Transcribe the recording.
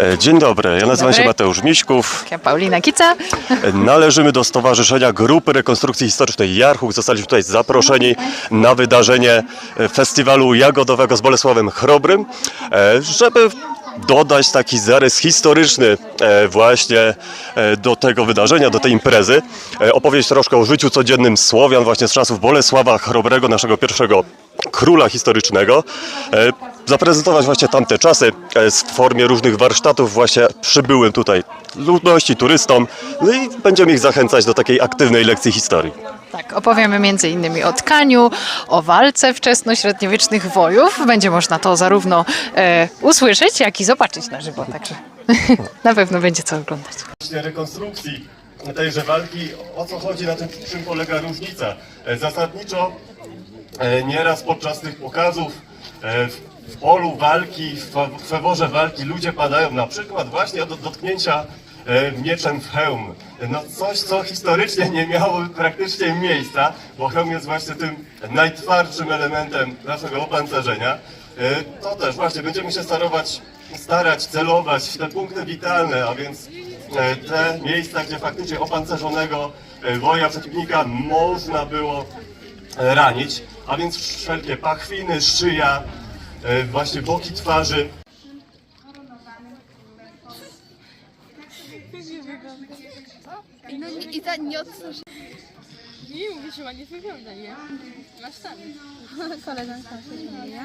E, Dzień dobry, ja nazywam się Dobry. Mateusz Miśków. Ja Paulina Kica. E, Należymy do Stowarzyszenia Grupy Rekonstrukcji Historycznej Jarchuch. Zostaliśmy tutaj zaproszeni na wydarzenie e, festiwalu jagodowego z Bolesławem Chrobrym, żeby dodać taki zarys historyczny właśnie do tego wydarzenia, do tej imprezy. Opowiedzieć troszkę o życiu codziennym Słowian właśnie z czasów Bolesława Chrobrego, naszego pierwszego króla historycznego. Zaprezentować właśnie tamte czasy e, w formie różnych warsztatów właśnie przybyłym tutaj ludności, turystom. No i będziemy ich zachęcać do takiej aktywnej lekcji historii. Tak, opowiemy między innymi o tkaniu, o walce wczesnośredniowiecznych wojów. Będzie można to zarówno e, usłyszeć, jak i zobaczyć na żywo, także na pewno będzie co oglądać. Właśnie rekonstrukcji tejże walki, o co chodzi, na tym czym polega różnica. E, Zasadniczo e, nieraz podczas tych pokazów e, w polu walki, w feworze walki ludzie padają na przykład właśnie od dotknięcia mieczem w hełm. No coś, co historycznie nie miało praktycznie miejsca, bo hełm jest właśnie tym najtwardszym elementem naszego opancerzenia. To też właśnie będziemy się starować, starać celować w te punkty witalne, a więc e, te miejsca, gdzie faktycznie opancerzonego e, woja przeciwnika można było e, ranić, a więc wszelkie pachwiny, szyja, właśnie boki twarzy. No i, i za nie odsłuży. Nie mówisz, że ładnie wygląda, nie? Masz tam. Koleżanka się śmieje.